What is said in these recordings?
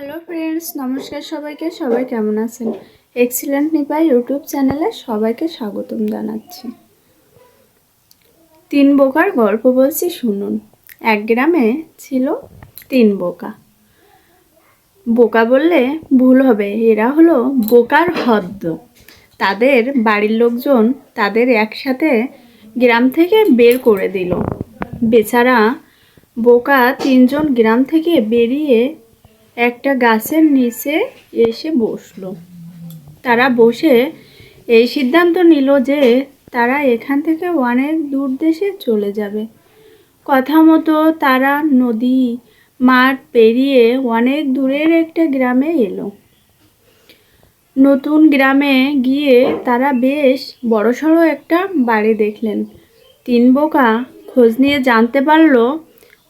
Hello friends নমস্কার সবাইকে। সবাই কেমন আছেন? এক্সিলেন্ট নিপা ইউটিউব চ্যানেলে সবাইকে স্বাগতম জানাচ্ছি। তিন বোকার গল্প বলছি, শুনুন। এক গ্রামে ছিল তিন বোকা। বোকা বললে, ভুল হবে। এরা হলো বোকার হদ্দ। তাদের বাড়ির লোকজন তাদের একসাথে গ্রাম থেকে বের করে দিল। বেচারা বোকা তিনজন গ্রাম থেকে বেরিয়ে একটা গাছের নিচে এসে বসল। তারা বসে এই সিদ্ধান্ত নিল যে তারা এখান থেকে অনেক দূর দেশে চলে যাবে। কথা মতো তারা নদী, মাঠ পেরিয়ে অনেক দূরের একটা গ্রামে এলো। নতুন গ্রামে গিয়ে তারা বেশ বড়সড় একটা বাড়ি দেখলেন। তিন বোকা খোঁজ নিয়ে জানতে পারল,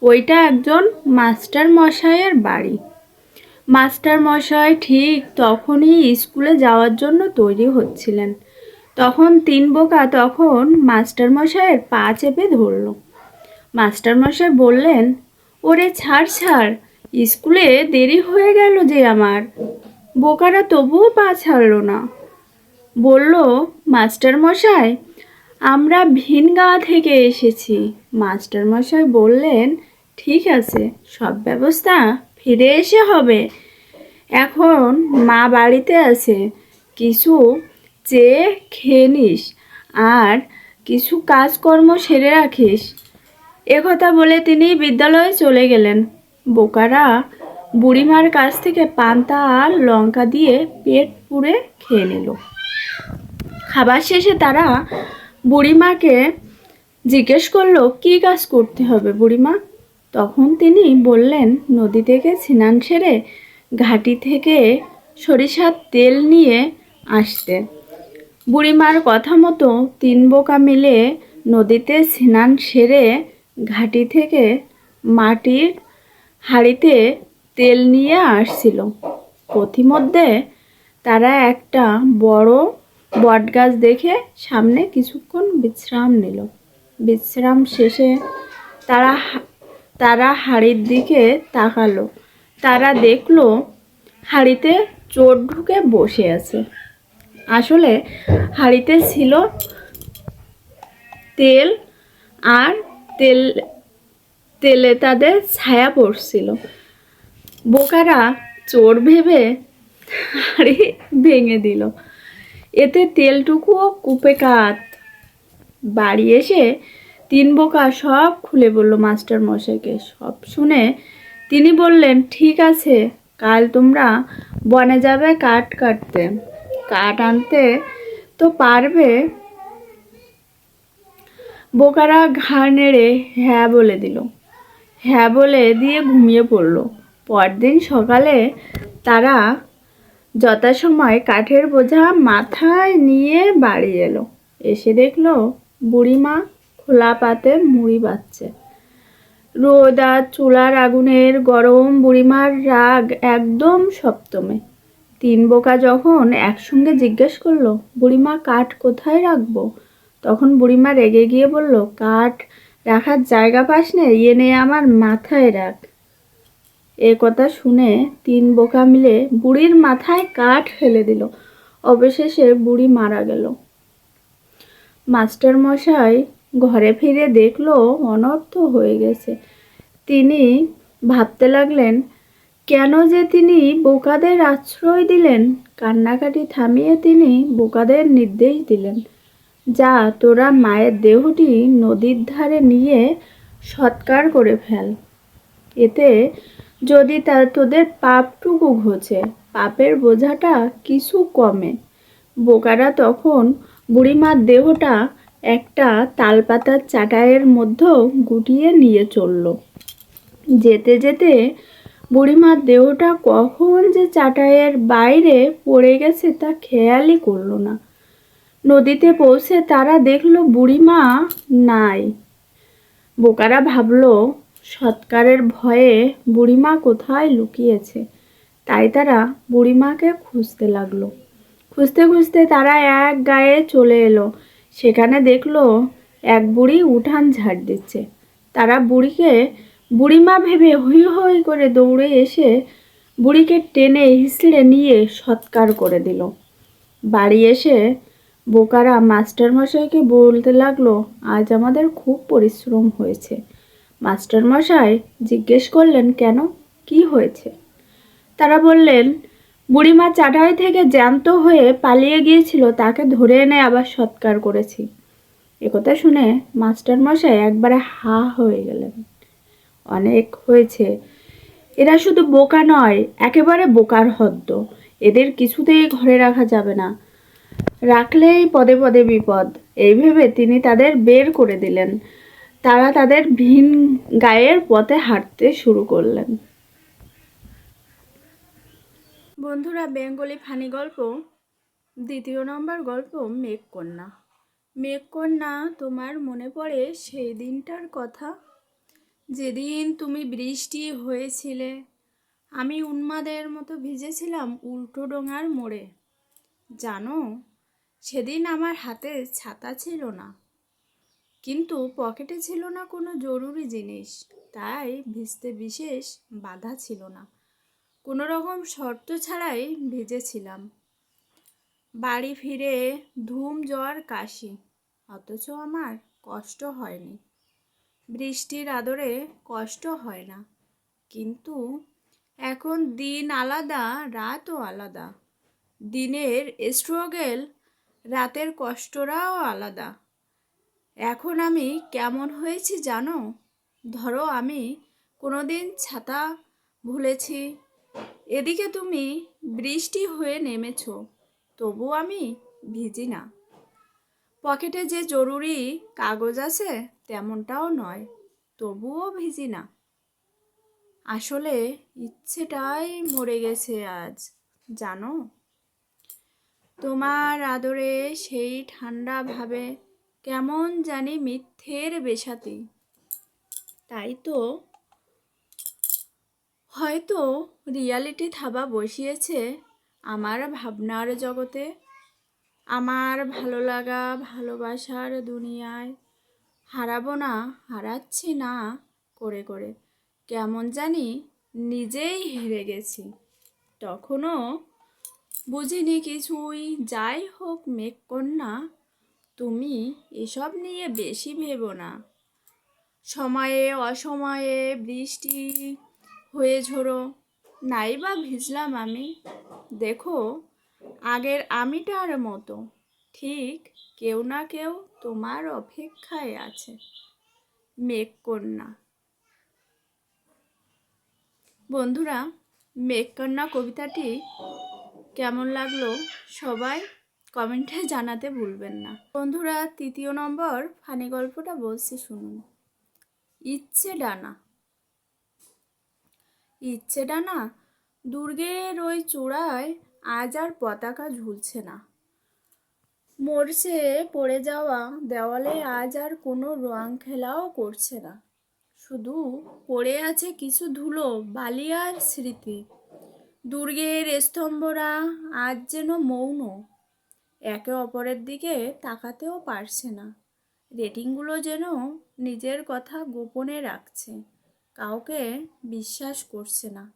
ওইটা একজন মাস্টার মশাইয়ের বাড়ি। মাস্টার মশাই ঠিক তখনই স্কুলে যাওয়ার জন্য তৈরি হচ্ছিলেন। তখন তিন বোকা তখন মাস্টার মশাইয়ের পা চেপে ধরল। মাস্টার মশাই বললেন, ওরে ছাড় ছাড়, স্কুলে দেরি হয়ে গেল যে আমার। বোকারা তবুও পা ছাড়ল না। বলল মাস্টার মশাই আমরা ভিনগাঁ থেকে এসেছি। মাস্টার মশাই বললেন, ঠিক আছে, সব ব্যবস্থা ফিরে এসে হবে। এখন মা বাড়িতে আছে। কিছু চেয়ে খেয়ে নিস আর কিছু কাজকর্ম সেরে রাখিস। একথা বলে তিনি বিদ্যালয়ে চলে গেলেন। বোকারা বুড়িমার কাছ থেকে পান্তা আর লঙ্কা দিয়ে পেট পুড়ে খেয়ে নিল। খাবার শেষে তারা বুড়িমাকে জিজ্ঞেস করল, কী কাজ করতে হবে বুড়িমা? তখন তিনি বললেন, নদী থেকে স্নান সেরে ঘাটি থেকে সরিষার তেল নিয়ে আসতে। বুড়িমার কথা মতো তিন বোকা মিলে নদীতে স্নান সেরে ঘাটি থেকে মাটির হাঁড়িতে তেল নিয়ে আসছিল। পথিমধ্যে তারা একটা বড় বটগাছ দেখে সামনে কিছুক্ষণ বিশ্রাম নিল। বিশ্রাম শেষে তারা তারা হাড়ির দিকে তাকালো। তারা দেখল হাড়িতে চোর ঢুকে বসে আছে। আসলে হাড়িতে ছিল তেল আর তেল, তেলে তাদের ছায়া পড়ছিল। বোকারা চোর ভেবে হাড়ি ভেঙে দিল। এতে তেলটুকুও কূপে কাত। বাড়ি এসে তিন বোকা সব খুলে বলল মাস্টার মশাইকে। সব শুনে তিনি বললেন, ঠিক আছে, কাল তোমরা বনে যাবে কাঠ কাটতে। কাঠ আনতে তো পারবে? বোকারা ঘাড় নেড়ে হ্যাঁ বলে দিল। হ্যাঁ বলে দিয়ে ঘুমিয়ে পড়ল। পরদিন সকালে তারা যথাসময় কাঠের বোঝা মাথায় নিয়ে বাড়ি এলো। এসে দেখল বুড়িমা খোলা পাতে মুড়ি বাচ্ছে রোদ আর চুলার আগুনের গরম বুড়িমার রাগ একদম সপ্তমে। তিন বোকা যখন একসঙ্গে জিজ্ঞেস করল, বুড়িমা, কাঠ কোথায় রাখব? তখন বুড়িমা রেগে গিয়ে বলল, কাঠ রাখার জায়গা পাস নে এনে আমার মাথায় রাখ। এ কথা শুনে তিন বোকা মিলে বুড়ির মাথায় কাঠ ফেলে দিল। অবশেষে বুড়ি মারা গেল। মাস্টার মশাই ঘরে ফিরে দেখল অনর্থ হয়ে গেছে। তিনি ভাবতে লাগলেন, কেন যে তিনি বোকাদের আশ্রয় দিলেন? কান্নাকাটি থামিয়ে তিনি বোকাদের নির্দেশ দিলেন, যা তোরা মায়ের দেহটি নদীর ধারে নিয়ে সৎকার করে ফেল। এতে যদি তা তোদের পাপটুকু ঘোচে পাপের বোঝাটা কিছু কমে। বোকারা তখন বুড়িমার দেহটা একটা তালপাতার চাটাইয়ের মধ্যেও গুটিয়ে নিয়ে চলল। যেতে যেতে বুড়িমার দেহটা কখন যে চাটাইয়ের বাইরে পড়ে গেছে তা খেয়ালই করল না। নদীতে পৌঁছে তারা দেখল বুড়িমা নাই। বোকারা ভাবল, সৎকারের ভয়ে বুড়িমা কোথায় লুকিয়েছে? তাই তারা বুড়িমাকে খুঁজতে লাগল। খুঁজতে খুঁজতে তারা এক গায়ে চলে এলো। সেখানে দেখল এক বুড়ি উঠান ঝাড় দিচ্ছে। তারা বুড়িকে, বুড়িমা ভেবে হই হই করে দৌড়ে এসে বুড়িকে টেনে হিসড়ে নিয়ে সৎকার করে দিল। বাড়ি এসে বোকারা মাস্টারমশাইকে বলতে লাগল, আজ আমাদের খুব পরিশ্রম হয়েছে। মাস্টারমশাই জিজ্ঞেস করলেন, কেন? কি হয়েছে? তারা বললেন বুড়িমা চাটাই থেকে জ্যান্ত হয়ে পালিয়ে গিয়েছিল, তাকে ধরে এনে আবার সৎকার করেছি। একথা শুনে মাস্টারমশাই একবারে হা হয়ে গেলেন। অনেক হয়েছে। এরা শুধু বোকা নয়, একেবারে বোকার হদ্দ। এদের কিছুতেই ঘরে রাখা যাবে না। রাখলেই পদে পদে বিপদ। এই ভেবে তিনি তাদের বের করে দিলেন। তারা তাদের ভিন গায়ের পথে হাঁটতে শুরু করলেন। বন্ধুরা, বেঙ্গলি ফানি গল্প, দ্বিতীয় নম্বর গল্প, মেঘকন্যা। মেঘকন্যা, তোমার মনে পড়ে সেই দিনটার কথা? যেদিন তুমি বৃষ্টি হয়েছিলে, আমি উন্মাদের মতো ভিজেছিলাম উল্টো ডোঙার মোড়ে। জানো, সেদিন আমার হাতে ছাতা ছিল না, কিন্তু পকেটে ছিল না কোনো জরুরি জিনিস, তাই ভিজতে বিশেষ বাধা ছিল না। কোনো রকম শর্ত ছাড়াই ভিজেছিলাম। বাড়ি ফিরে ধুম, জ্বর, কাশি, অথচ আমার কষ্ট হয়নি। বৃষ্টির আদরে কষ্ট হয় না, কিন্তু এখন দিন আলাদা, রাতও আলাদা। দিনের স্ট্রগেল রাতের কষ্টরাও আলাদা। এখন আমি কেমন হয়েছি জানো? ধরো আমি কোনোদিন ছাতা ভুলেছি এদিকে তুমি বৃষ্টি হয়ে নেমেছ, তবু আমি ভিজি না। পকেটে যে জরুরি কাগজ আছে তেমনটাও নয়, তবুও ভিজি না। আসলে ইচ্ছেটাই মরে গেছে আজ, জানো? তোমার আদরে সেই ঠান্ডা ভাবে কেমন জানি মিথ্যের বেশাতি। তাই তো হয়তো রিয়ালিটি থাবা বসিয়েছে আমার ভাবনার জগতে। আমার ভালো লাগা, ভালোবাসার দুনিয়ায় হারাবো না, হারাচ্ছি না করে করে। কেমন জানি নিজেই হেরে গেছি। তখনও বুঝিনি কিছুই। যাই হোক মেঘকন্যা তুমি এসব নিয়ে বেশি ভেবো না। সময়ে, অসময়ে বৃষ্টি হয়ে ঝোড়ো। নাই বা ভিজলাম আমি। দেখো, আগের আমিটার মতো। ঠিক কেউ না কেউ তোমার অপেক্ষায় আছে। মেঘকন্যা বন্ধুরা মেঘকন্যা কবিতাটি কেমন লাগল সবাই কমেন্টে জানাতে ভুলবেন না। বন্ধুরা, তৃতীয় নম্বর ফানি গল্পটা বলছি শুনুন। ইচ্ছে ডানা। ইচ্ছে না দুর্গের ওই চূড়ায় আজ আর পতাকা ঝুলছে না। মরছে পড়ে যাওয়া দেওয়ালে আজ আর কোনো রং খেলাও করছে না। শুধু পড়ে আছে কিছু ধুলো, বালি আর স্মৃতি। দুর্গের স্তম্ভরা আজ যেন মৌন। একে অপরের দিকে তাকাতেও পারছে না। রেটিংগুলো যেন নিজের কথা গোপনে রাখছে। কাউকে বিশ্বাস করছে না।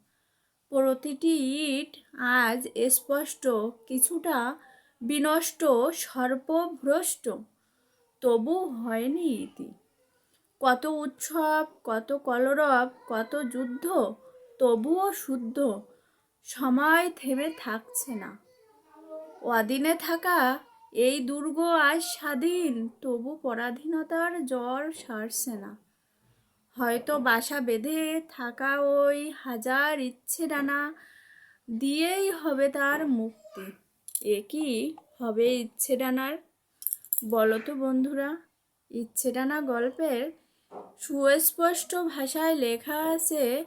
প্রতিটি ইট আজ স্পষ্ট, কিছুটা বিনষ্ট সর্পভ্রষ্ট তবু হয়নি ইতি। কত উৎসব, কত কলরব, কত যুদ্ধ, তবুও শুদ্ধ। সময় থেমে থাকছে না। অদিনে থাকা এই দুর্গ আজ স্বাধীন, তবু পরাধীনতার জ্বর সারছে না। হয়তো বাসা বেঁধে থাকা ওই হাজার ইচ্ছে ডানা দিয়েই হবে তার মুক্তি। এ কি হবে ইচ্ছে ডানার? বলো তো বন্ধুরা, ইচ্ছে ডানা গল্পের সুস্পষ্ট ভাষায় লেখা আছে,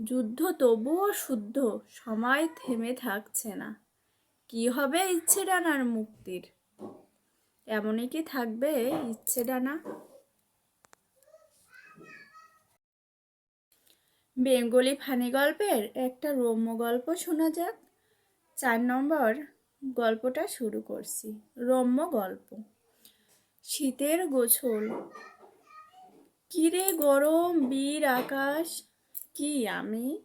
যুদ্ধ তবুও শুদ্ধ, সময় থেমে থাকছে না। কি হবে ইচ্ছে ডানার মুক্তির? এমনই কি থাকবে ইচ্ছে ডানা? বেঙ্গলি ফানি গল্পের একটা রম্য গল্প শোনা যাক। চার নম্বর গল্পটা শুরু করছি। রম্য গল্প। শীতের গোছল। কিরে গরম বীর আকাশ, কি আমি?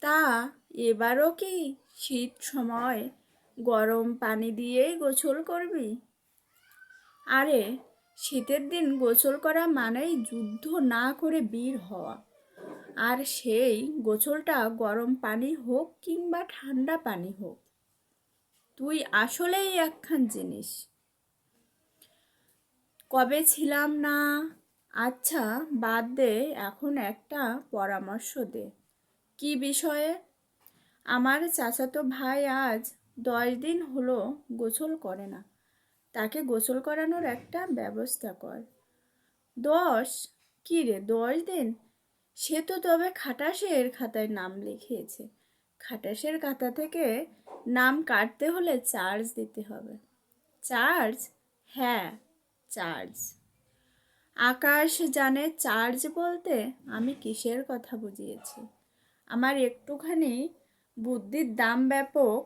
তা এবারও কি শীত সময় গরম পানি দিয়েই গোসল করবি? আরে, শীতের দিন গোসল করা মানেই যুদ্ধ না করে বীর হওয়া। আর সেই গোসলটা গরম পানি হোক কিংবা ঠান্ডা পানি হোক। তুই আসলেই একখান জিনিস। কবে ছিলাম না? আচ্ছা বাদ দে, এখন একটা পরামর্শ দে। কি বিষয়ে? আমার চাচাতো ভাই আজ দশ দিন হলো গোসল করে না। তাকে গোসল করানোর একটা ব্যবস্থা কর। দশ? কী রে, দশ দিন? সে তো তবে খাটাসের খাতায় নাম লিখিয়েছে। খাটাসের খাতা থেকে নাম কাটতে হলে চার্জ দিতে হবে। চার্জ? হ্যাঁ চার্জ। আকাশ জানে চার্জ বলতে আমি কিসের কথা বুঝিয়েছি। আমার একটুখানি বুদ্ধির দাম ব্যাপক,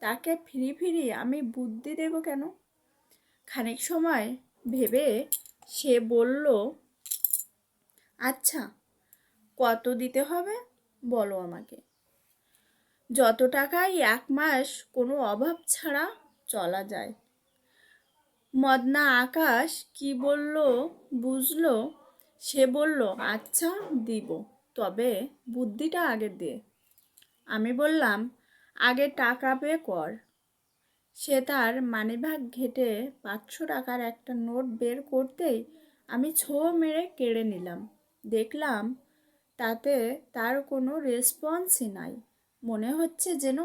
তাকে ফিরি ফিরি আমি বুদ্ধি দেব কেন? খানিক সময় ভেবে সে বলল আচ্ছা কত দিতে হবে? বলো আমাকে। যত টাকায় এক মাস কোনো অভাব ছাড়া চলা যায়। মদনা আকাশ কি বলল, বুঝলো? সে বলল আচ্ছা দিব। তবে বুদ্ধিটা আগে দে। আমি বললাম, আগে টাকা পে কর। সে তার মানিব্যাগ ঘেটে পাঁচশো টাকার একটা নোট বের করতেই আমি ছো মেরে কেড়ে নিলাম। দেখলাম তাতে তার কোনো রেসপন্সই নাই। মনে হচ্ছে যেন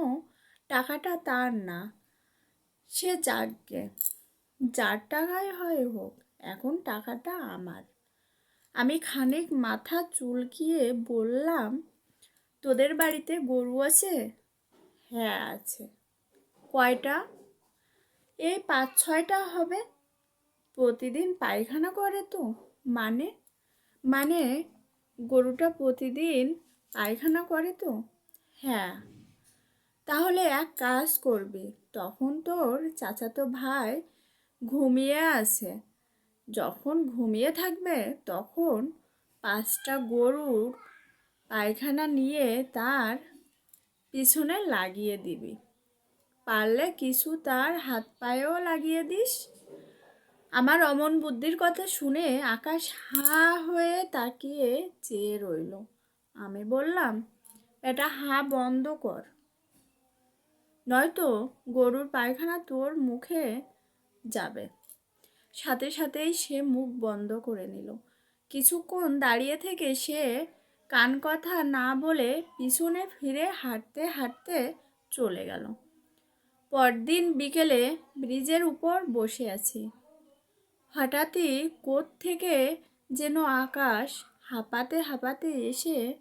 টাকাটা তার না, সে যাকগে যার টাকায় হয় হোক, এখন টাকাটা আমার। আমি খানিক মাথা চুলকিয়ে বললাম, তোদের বাড়িতে গরু আছে? হ্যাঁ আছে। কয়টা? এই পাঁচ ছয়টা হবে। প্রতিদিন পায়খানা করে তো? মানে? মানে গরুটা প্রতিদিন পায়খানা করে তো? হ্যাঁ। তাহলে এক কাজ করবি, তখন তোর চাচাতো ভাই ঘুমিয়ে আছে। যখন ঘুমিয়ে থাকবে, তখন পাঁচটা গরুর পায়খানা নিয়ে তার পিছনে লাগিয়ে দিবি। পারলে কিছু তার হাত পায়েও লাগিয়ে দিস। আমার অমন বুদ্ধির কথা শুনে আকাশ হা হয়ে তাকিয়ে চেয়ে রইল। আমি বললাম, এটা হা বন্ধ কর। নয়তো গরুর পায়খানা তোর মুখে যাবে সাথে সাথেই সে মুখ বন্ধ করে নিল। কিছুক্ষণ দাঁড়িয়ে থেকে সে কান কথা না বলে পিছনে ফিরে হাঁটতে হাঁটতে চলে গেল। পরদিন বিকেলে ব্রিজের উপর বসে আছি। হঠাৎই থেকে যেন আকাশ হাঁপাতে হাঁপাতে এসে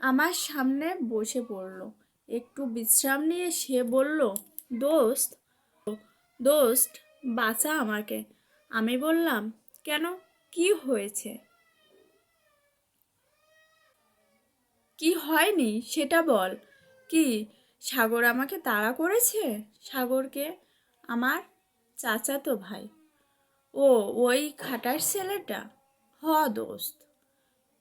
আমার সামনে বসে পড়ল। একটু বিশ্রাম নিয়ে সে বলল, দোস্ত দোস্ত, বাঁচা আমাকে। আমি বললাম, কেন? কি হয়েছে? কি হয়নি? সেটা বল। কি, সাগর আমাকে তাড়া করেছে? সাগরকে? আমার চাচাতো ভাই। ও, ওই খাটার ছেলেটা? হ, দোস্ত।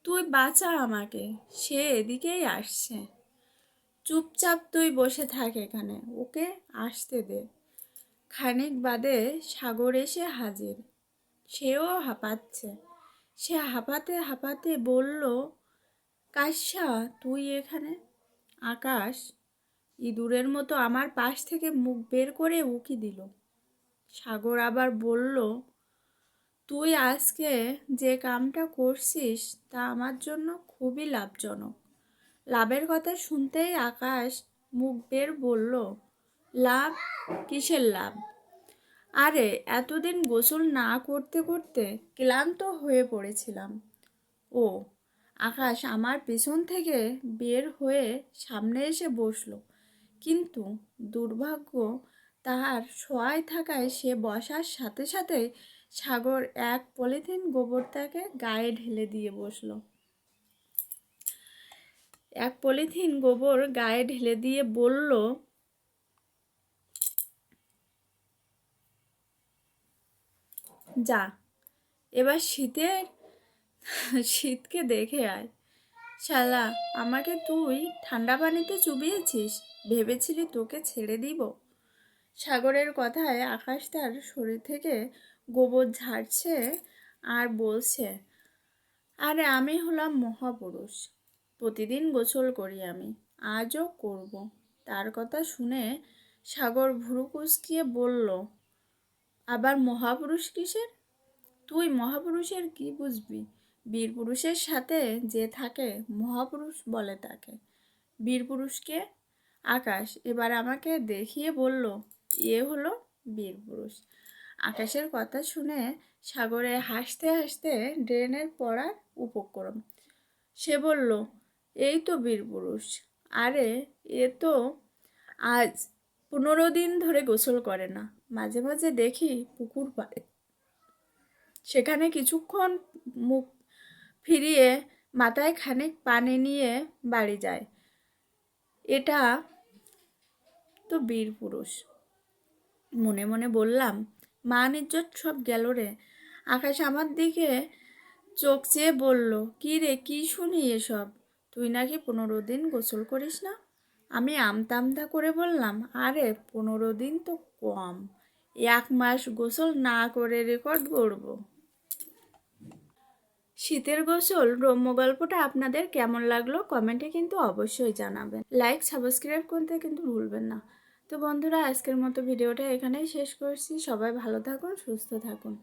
তুই বাঁচা আমাকে, সে এদিকেই আসছে। চুপচাপ তুই বসে থাক এখানে, ওকে আসতে দে। খানিক বাদে সাগর এসে হাজির। সেও হাঁপাচ্ছে। সে হাঁপাতে হাঁপাতে বলল, কাশ্যা, তুই এখানে? আকাশ ইঁদুরের মতো আমার পাশ থেকে মুখ বের করে উকি দিল। সাগর আবার বলল তুই আজকে যে কামটা করছিস তা আমার জন্য খুবই লাভজনক। লাভের কথা শুনতেই আকাশ মুখ বের বলল, লাভ? কিসের লাভ? আরে, এতদিন গোসল না করতে করতে ক্লান্ত হয়ে পড়েছিলাম। ও, আকাশ আমার পিছন থেকে বের হয়ে সামনে এসে বসল। কিন্তু দুর্ভাগ্য তাহার শোয়ায় থাকায় সে বসার সাথে সাথে সাগর এক পলিথিন গোবর তাকে গায়ে ঢেলে দিয়ে বসল। এক পলিথিন গোবর গায়ে ঢেলে দিয়ে বলল, যা, এবার শীতের, শীতকে দেখে আয়। শালা, আমাকে তুই ঠান্ডা পানিতে চুবিয়েছিস, ভেবেছিলি তোকে ছেড়ে দিব? সাগরের কথায় আকাশ তার শরীর থেকে গোবর ঝাড়ছে আর বলছে, আরে আমি হলাম মহাপুরুষ। প্রতিদিন গোসল করি আমি, আজও করব। তার কথা শুনে সাগর ভুরু কুচকিয়ে বলল, আবার মহাপুরুষ কিসের? তুই মহাপুরুষের কি বুঝবি? বীর পুরুষের সাথে যে থাকে, মহাপুরুষ বলে তাকে। বীর পুরুষকে আকাশ এবার আমাকে দেখিয়ে বলল এ হলো বীর পুরুষ। আকাশের কথা শুনে সাগরে হাসতে হাসতে ড্রেনের পড়ার উপক্রম। সে বলল, এই তো বীর পুরুষ। আরে, এ তো আজ পনেরো দিন ধরে গোসল করে না। মাঝে মাঝে দেখি পুকুর পাড়ে। সেখানে কিছুক্ষণ মুখ ফিরিয়ে মাথায় খানিক পানি নিয়ে বাড়ি যায়। এটা তো বীর পুরুষ। মনে মনে বললাম, মান ইজ্জত সব গেল রে। আকাশ আমার দিকে চোখ চেয়ে বলল, কি রে, কি শুনি এসব? তুই নাকি পনেরো দিন গোসল করিস না? আমি আমতা আমতা করে বললাম, আরে, পনেরো দিন তো কম। এক মাস গোসল না করে রেকর্ড করব শীতের গোসল, রম্য গল্পটা আপনাদের কেমন লাগল কমেন্টে কিন্তু অবশ্যই জানাবেন। লাইক, সাবস্ক্রাইব করতে কিন্তু ভুলবেন না। তো বন্ধুরা আজকের মতো ভিডিওটা এখানেই শেষ করছি। সবাই ভালো থাকুন সুস্থ থাকুন।